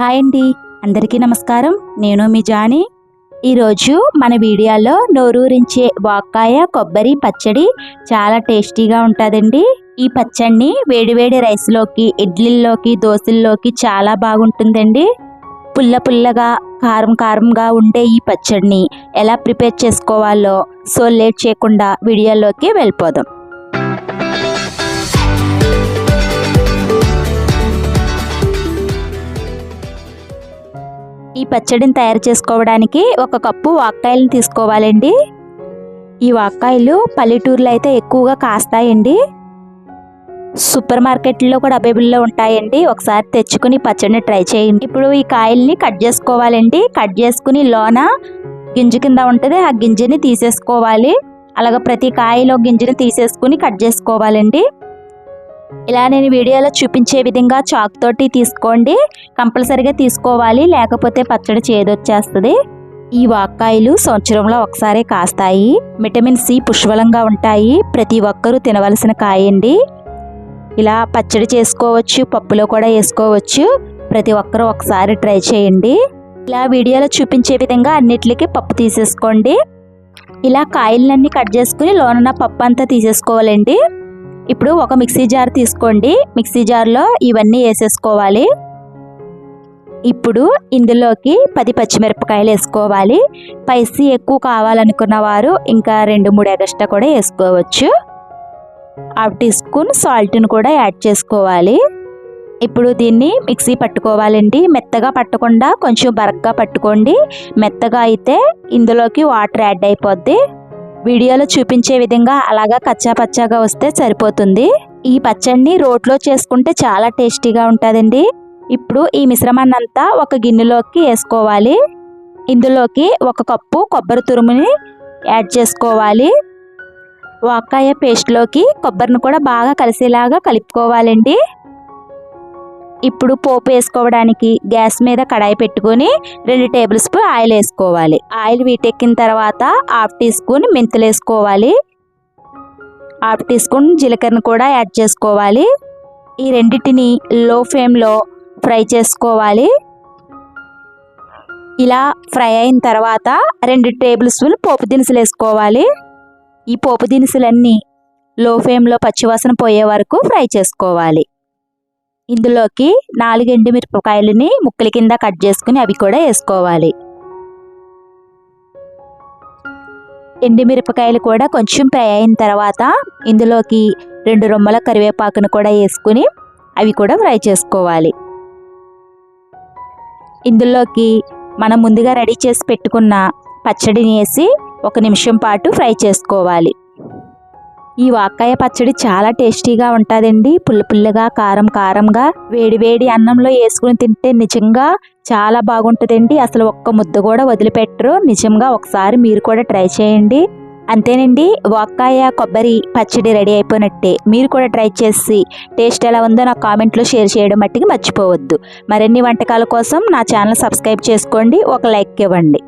Hi అండి. అందరికీ నమస్కారం. నేను మీ జానీ. ఈరోజు మన వీడియోలో నోరూరించే వాక్కాయ కొబ్బరి పచ్చడి చాలా టేస్టీగా ఉంటుందండి. ఈ పచ్చడిని వేడివేడి రైస్లోకి ఇడ్లీల్లోకి దోశల్లోకి చాలా బాగుంటుందండి. పుల్ల పుల్లగా కారం కారంగా ఉండే ఈ పచ్చడిని ఎలా ప్రిపేర్ చేసుకోవాలో సో లేట్ చేయకుండా వీడియోలోకి వెళ్ళిపోదాం. పచ్చడిని తయారు చేసుకోవడానికి ఒక కప్పు వాక్కాయలను తీసుకోవాలండి. ఈ వాక్కాయలు పల్లెటూరులో అయితే ఎక్కువగా కాస్తాయండి. సూపర్ మార్కెట్లో కూడా అవైలబుల్లో ఉంటాయండి. ఒకసారి తెచ్చుకుని పచ్చడిని ట్రై చేయండి. ఇప్పుడు ఈ కాయల్ని కట్ చేసుకోవాలండి. కట్ చేసుకుని లోన గింజ కింద ఉంటుంది. ఆ గింజని తీసేసుకోవాలి. అలాగే ప్రతి కాయలో గింజని తీసేసుకుని కట్ చేసుకోవాలండి. ఇలా నేను వీడియోలో చూపించే విధంగా చాక్ తోటి తీసుకోండి. కంపల్సరిగా తీసుకోవాలి. లేకపోతే పచ్చడి చేదొచ్చేస్తుంది. ఈ వాక్కాయలు సంవత్సరంలో ఒకసారి కాస్తాయి. విటమిన్ సి పుష్కలంగా ఉంటాయి. ప్రతి ఒక్కరూ తినవలసిన కాయండి ఇలా పచ్చడి చేసుకోవచ్చు పప్పులో కూడా వేసుకోవచ్చు. ప్రతి ఒక్కరూ ఒకసారి ట్రై చేయండి. ఇలా వీడియోలో చూపించే విధంగా అన్నిటికీ పప్పు తీసేసుకోండి. ఇలా కాయలన్నీ కట్ చేసుకుని లోనున్న పప్పు అంతా తీసేసుకోవాలండి. ఇప్పుడు ఒక మిక్సీ జార్ తీసుకోండి. మిక్సీ జార్లో ఇవన్నీ వేసేసుకోవాలి. ఇప్పుడు ఇందులోకి పది పచ్చిమిరపకాయలు వేసుకోవాలి. పైసీ ఎక్కువ కావాలనుకున్న వారు ఇంకా రెండు మూడు ఎగస్ట్రా కూడా వేసుకోవచ్చు. హాఫ్ టీ స్పూన్ సాల్ట్ని కూడా యాడ్ చేసుకోవాలి. ఇప్పుడు దీన్ని మిక్సీ పట్టుకోవాలండి. మెత్తగా పట్టకుండా కొంచెం బరగ్గా పట్టుకోండి. మెత్తగా అయితే ఇందులోకి వాటర్ యాడ్ అయిపోద్ది. వీడియోలో చూపించే విధంగా అలాగా కచ్చా పచ్చాగా వస్తే సరిపోతుంది. ఈ పచ్చడిని రోట్లో చేసుకుంటే చాలా టేస్టీగా ఉంటుందండి. ఇప్పుడు ఈ మిశ్రమాన్ని అంతా ఒక గిన్నెలోకి వేసుకోవాలి. ఇందులోకి ఒక కప్పు కొబ్బరి తురుముని యాడ్ చేసుకోవాలి. వాకాయ పేస్ట్లోకి కొబ్బరిని కూడా బాగా కలిసేలాగా కలుపుకోవాలండి. ఇప్పుడు పోపు వేసుకోవడానికి గ్యాస్ మీద కడాయి పెట్టుకొని రెండు టేబుల్ స్పూన్ ఆయిల్ వేసుకోవాలి. ఆయిల్ వీటెక్కిన తర్వాత హాఫ్ టీ స్పూన్ మెంతులు వేసుకోవాలి. హాఫ్ టీ స్పూన్ జీలకర్రను కూడా యాడ్ చేసుకోవాలి. ఈ రెండింటిని లో ఫ్లేమ్లో ఫ్రై చేసుకోవాలి. ఇలా ఫ్రై అయిన తర్వాత రెండు టేబుల్ స్పూన్ పోపు దినుసులు వేసుకోవాలి. ఈ పోపు దినుసులన్నీ లో ఫ్లేమ్లో పచ్చివాసన పోయే వరకు ఫ్రై చేసుకోవాలి. ఇందులోకి నాలుగు ఎండుమిరపకాయలని ముక్కల కింద కట్ చేసుకుని అవి కూడా వేసుకోవాలి. ఎండుమిరపకాయలు కూడా కొంచెం ఫ్రై అయిన తర్వాత ఇందులోకి రెండు రొమ్మల కరివేపాకును కూడా వేసుకుని అవి కూడా ఫ్రై చేసుకోవాలి. ఇందులోకి మనం ముందుగా రెడీ చేసి పెట్టుకున్న పచ్చడిని వేసి ఒక నిమిషం పాటు ఫ్రై చేసుకోవాలి. ఈ వాక్కాయ పచ్చడి చాలా టేస్టీగా ఉంటుందండి. పుల్ల పుల్లగా కారం కారంగా వేడి వేడి అన్నంలో వేసుకుని తింటే నిజంగా చాలా బాగుంటుందండి. అసలు ఒక్క ముద్ద కూడా వదిలిపెట్టరు. నిజంగా ఒకసారి మీరు కూడా ట్రై చేయండి. అంతేనండి వాక్కాయ కొబ్బరి పచ్చడి రెడీ అయిపోయినట్టే. మీరు కూడా ట్రై చేసి టేస్ట్ ఎలా ఉందో నా కామెంట్లో షేర్ చేయడం మట్టికి మర్చిపోవద్దు. మరిన్ని వంటకాల కోసం నా ఛానల్ సబ్స్క్రైబ్ చేసుకోండి. ఒక లైక్ ఇవ్వండి.